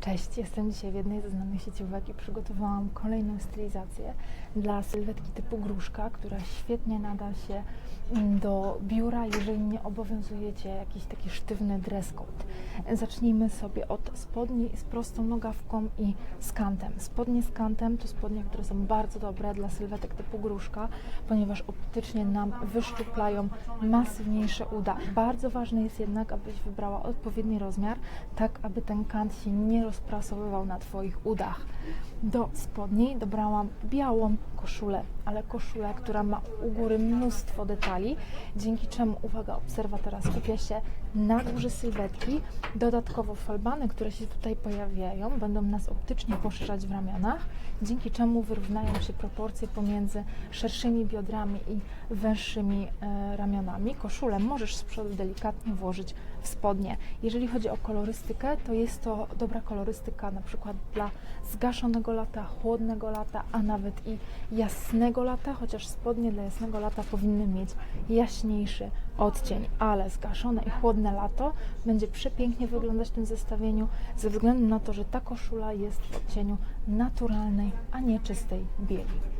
Cześć, jestem dzisiaj w jednej ze znanych sieciówek i przygotowałam kolejną stylizację dla sylwetki typu gruszka, która świetnie nada się mm, do biura, jeżeli nie obowiązujecie jakiś taki sztywny dress code. Zacznijmy sobie od spodni z prostą nogawką i z kantem. Spodnie z kantem to spodnie, które są bardzo dobre dla sylwetek typu gruszka, ponieważ optycznie nam wyszczuplają masywniejsze uda. Bardzo ważne jest jednak, abyś wybrała odpowiedni rozmiar, tak aby ten kant się nie rozprasowywał na Twoich udach. Do spodni dobrałam białą koszulę, ale koszulę, która ma u góry mnóstwo detali, dzięki czemu, uwaga obserwatora, skupia się na górze sylwetki. Dodatkowo falbany, które się tutaj pojawiają, będą nas optycznie poszerzać w ramionach, dzięki czemu wyrównają się proporcje pomiędzy szerszymi biodrami i węższymi e, ramionami. Koszulę możesz z przodu delikatnie włożyć w spodnie. Jeżeli chodzi o kolorystykę, to jest to dobra kolorystyka na przykład dla zgaszonego lata, chłodnego lata, a nawet i jasnego lata, chociaż spodnie dla jasnego lata powinny mieć jaśniejszy odcień, ale zgaszone i chłodne lato będzie przepięknie wyglądać w tym zestawieniu ze względu na to, że ta koszula jest w odcieniu naturalnej, a nie czystej bieli.